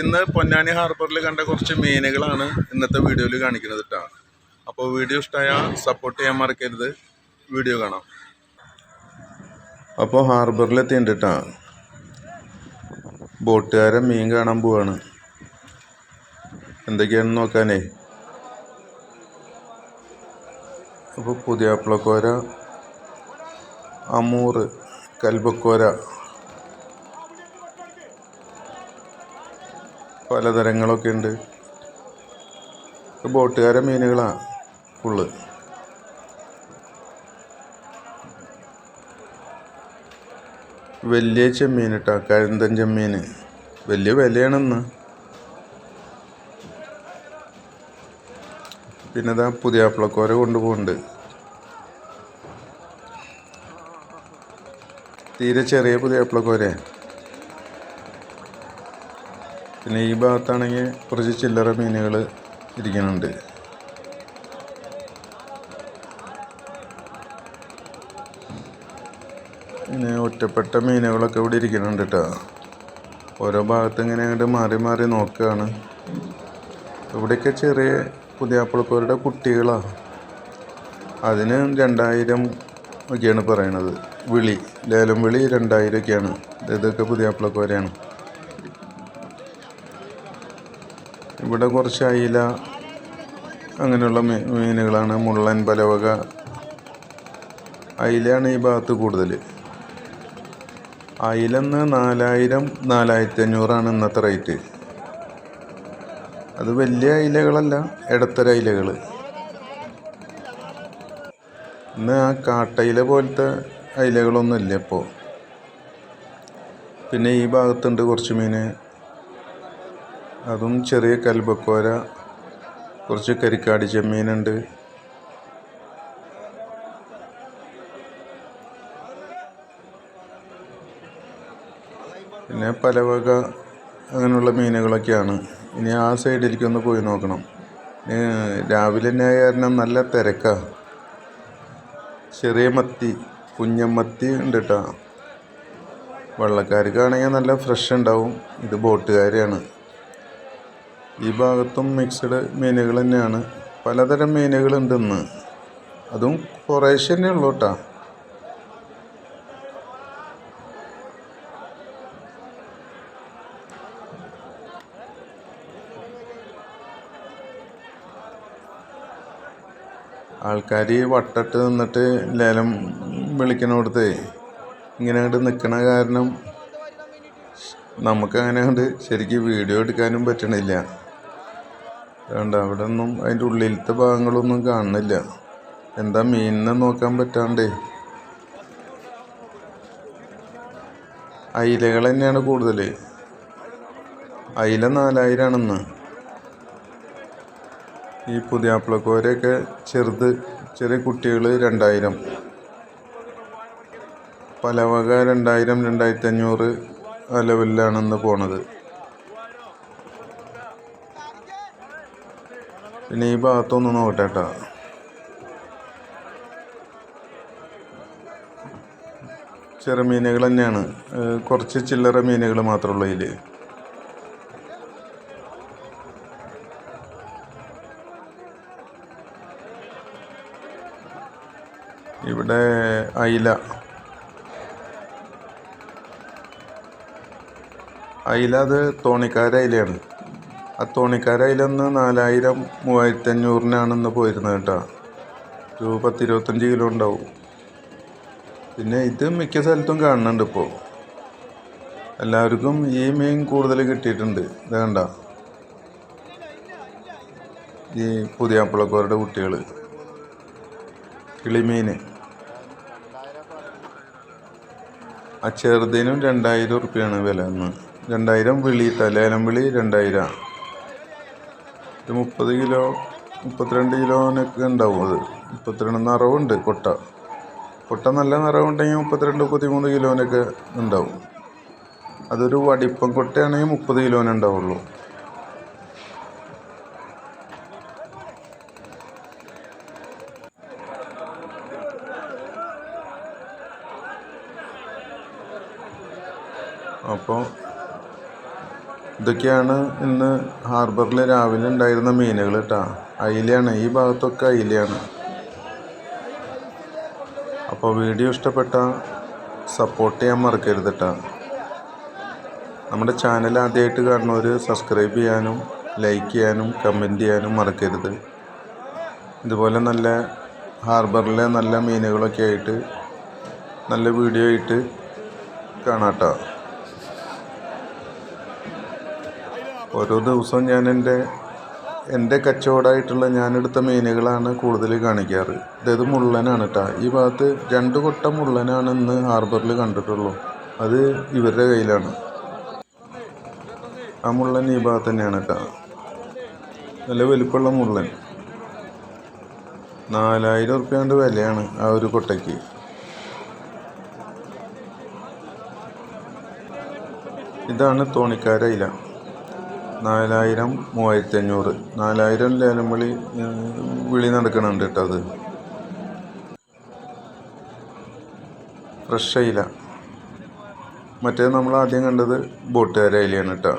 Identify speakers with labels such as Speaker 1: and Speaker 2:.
Speaker 1: ഇന്ന് പൊന്നാനി ഹാർബറിൽ കണ്ട കുറച്ച് മീനുകളാണ് ഇന്നത്തെ വീഡിയോയിൽ കാണിക്കുന്നത് കേട്ടോ അപ്പോൾ വീഡിയോ ഇഷ്ടമായാൽ സപ്പോർട്ട് ചെയ്യാൻ മറക്കരുത്. വീഡിയോ കാണാം. അപ്പോൾ ഹാർബറിൽ എത്തിയിട്ടുണ്ട് കേട്ടോ ബോട്ടുകാരൻ മീൻ കാണാൻ പോവാണ്. എന്തൊക്കെയാണെന്ന് നോക്കാനേ. അപ്പോൾ പുതിയാപ്പിളക്കോര അമൂറ് കൽബക്കോര പലതരങ്ങളൊക്കെ ഉണ്ട്. ബോട്ടുകാരെ മീനുകളാണ് ഫുള്ള് വലിയ ചെമ്മീൻ കേട്ടോ കഴുന്തൻ ചെമ്മീൻ വലിയ വിലയാണെന്ന്. പിന്നെ ഇതാ പുതിയാപ്പിളക്കോര കൊണ്ടുപോകുന്നുണ്ട് തീരെ ചെറിയ പുതിയ പുതിയാപ്പിളക്കോര പിന്നെ ഈ ഭാഗത്താണെങ്കിൽ കുറച്ച് ചില്ലറ മീനുകൾ ഇരിക്കുന്നുണ്ട്. പിന്നെ ഒറ്റപ്പെട്ട മീനുകളൊക്കെ ഇവിടെ ഇരിക്കുന്നുണ്ട് കേട്ടോ ഓരോ ഭാഗത്ത് ഇങ്ങനെ അങ്ങോട്ട് മാറി മാറി നോക്കുകയാണ് ഇവിടെയൊക്കെ ചെറിയ പുതിയാപ്പിളക്കോരുടെ കുട്ടികളാണ് അതിന് രണ്ടായിരം ഒക്കെയാണ് പറയണത്. വിളി ലേലം വിളി രണ്ടായിരം ഒക്കെയാണ്. ഇതൊക്കെ പുതിയാപ്പിളക്കോരയാണ് ഇവിടെ കുറച്ച് അയില അങ്ങനെയുള്ള മീനുകളാണ് മുള്ളൻ പലവക. അയിലയാണ് ഈ ഭാഗത്ത് കൂടുതൽ അയിലെന്ന് നാലായിരം നാലായിരത്തി അഞ്ഞൂറാണ് ഇന്നത്തെ റേറ്റ്. അത് വലിയ അയിലകളല്ല ഇടത്തര അയിലകൾ ഇന്ന് ആ കാട്ടയില പോലത്തെ അയിലകളൊന്നും ഇല്ല ഇപ്പോൾ പിന്നെ ഈ ഭാഗത്തുണ്ട് കുറച്ച് മീൻ അതും ചെറിയ കൽബക്കോര കുറച്ച് കരിക്കാടി ചെമ്മീനുണ്ട്. പിന്നെ പലവക അങ്ങനെയുള്ള മീനുകളൊക്കെയാണ്. ഇനി ആ സൈഡിലേക്ക് ഒന്ന് പോയി നോക്കണം. രാവിലെ തന്നെ കാരണം നല്ല തിരക്കാണ് ചെറിയ മത്തി കുഞ്ഞമ്മത്തി ഉണ്ട് കേട്ടോ വള്ളക്കാർക്കാണെങ്കിൽ നല്ല ഫ്രഷ് ഉണ്ടാവും. ഇത് ബോട്ടുകാരെയാണ്. ഈ ഭാഗത്തും മിക്സഡ് മീനുകൾ തന്നെയാണ്. പലതരം മീനുകളുണ്ടെന്ന് അതും കുറേശ്ശെ തന്നെ ഉള്ളൂ കേട്ടോ ആൾക്കാർ വട്ടട്ട് നിന്നിട്ട് ലേലം വിളിക്കണോടത്ത് ഇങ്ങനെ അങ്ങോട്ട് നിൽക്കണ കാരണം നമുക്കങ്ങനെ കൊണ്ട് ശരിക്കും വീഡിയോ എടുക്കാനും പറ്റണില്ല. അതുകൊണ്ട് അവിടെ ഒന്നും അതിന്റെ ഉള്ളിലത്തെ ഭാഗങ്ങളൊന്നും കാണുന്നില്ല. എന്താ മീനിനെ നോക്കാൻ പറ്റാണ്ടേ? അയിലകൾ തന്നെയാണ് കൂടുതൽ. അയില നാലായിരമാണെന്ന് ഈ പുതിയാപ്പിളക്കോരൊക്കെ ചെറുത് ചെറിയ കുട്ടികൾ രണ്ടായിരം. പലവക രണ്ടായിരം രണ്ടായിരത്തി അഞ്ഞൂറ് ആ ലെവലിലാണെന്ന് പോണത്. പിന്നെ ഈ ഭാഗത്തൊന്ന് നോക്കട്ടെ കേട്ടോ. ചെറുമീനുകൾ തന്നെയാണ്. കുറച്ച് ചില്ലറ മീനുകൾ മാത്രമേ ഉള്ളൂ ഇതിൽ ഇവിടെ അയില. അയില അത് തോണിക്കാര അയിലയാണ്. ആ തോണിക്കാര അയില ഒന്ന് നാലായിരം മൂവായിരത്തി അഞ്ഞൂറിനാണ് ഇന്ന് പോയിരുന്നത് കേട്ടോ. ഒരു പത്തിരുപത്തഞ്ച് കിലോ ഉണ്ടാവും. പിന്നെ ഇത് മിക്ക സ്ഥലത്തും കാണുന്നുണ്ട് ഇപ്പോൾ എല്ലാവർക്കും ഈ മീൻ കൂടുതൽ കിട്ടിയിട്ടുണ്ട്. ഇത് കണ്ട. ഈ പുതിയ പുതിയാപ്പിളക്കോരുടെ കുട്ടികൾ കിളിമീൻ ആ ചെറുതിനും രണ്ടായിരം ഉറുപ്പ്യാണ് വില ഇന്ന്. രണ്ടായിരം വിളി തലേലം വിളി രണ്ടായിരം. ഒരു മുപ്പത് കിലോ മുപ്പത്തിരണ്ട് കിലോനൊക്കെ ഉണ്ടാവും അത്. മുപ്പത്തിരണ്ട് നിറവുണ്ട് കൊട്ട. കൊട്ട നല്ല നിറവുണ്ടെങ്കിൽ മുപ്പത്തിരണ്ട് മുപ്പത്തിമൂന്ന് കിലോനൊക്കെ ഉണ്ടാവും. അതൊരു വടിപ്പം കൊട്ടയാണെങ്കിൽ മുപ്പത് കിലോനെ ഉണ്ടാവുള്ളൂ. അപ്പോൾ ഇതൊക്കെയാണ് ഇന്ന് ഹാർബറിൽ രാവിലെ ഉണ്ടായിരുന്ന മീനുകൾ കേട്ടോ അയിലയാണ് ഈ ഭാഗത്തൊക്കെ അയിലയാണ്. അപ്പോൾ വീഡിയോ ഇഷ്ടപ്പെട്ട സപ്പോർട്ട് ചെയ്യാൻ മറക്കരുത് കേട്ടോ നമ്മുടെ ചാനൽ ആദ്യമായിട്ട് കാണുന്നവർ സബ്സ്ക്രൈബ് ചെയ്യാനും ലൈക്ക് ചെയ്യാനും കമന്റ് ചെയ്യാനും മറക്കരുത്. ഇതുപോലെ നല്ല ഹാർബറിലെ നല്ല മീനുകളൊക്കെ ആയിട്ട് നല്ല വീഡിയോ ആയിട്ട് കാണാട്ടോ ഓരോ ദിവസവും ഞാൻ എന്റെ എന്റെ കച്ചവടമായിട്ടുള്ള ഞാനെടുത്ത മീനുകളാണ് കൂടുതൽ കാണിക്കാറ്. ഇതത് മുള്ളനാണ് കേട്ടോ ഈ ഭാഗത്ത് രണ്ട് കൊട്ട മുള്ളനാണ് ഇന്ന് ഹാർബറിൽ കണ്ടിട്ടുള്ളൂ. അത് ഇവരുടെ കയ്യിലാണ്. ആ മുള്ളൻ ഈ ഭാഗത്ത് തന്നെയാണ് കേട്ടോ നല്ല വലിപ്പമുള്ള മുള്ളൻ. നാലായിരം റുപ്യാണ്ട് വിലയാണ് ആ ഒരു കൊട്ടയ്ക്ക്. ഇതാണ് തോണിക്കാരയില നാലായിരം മൂവായിരത്തി അഞ്ഞൂറ് നാലായിരം ലേലം വിളി വിളി നടക്കണുണ്ട് കേട്ടോ അത്. ഫ്രഷ് അയില മറ്റേ നമ്മൾ ആദ്യം കണ്ടത് ബോട്ടുകാര അയിലയാണ് കേട്ടോ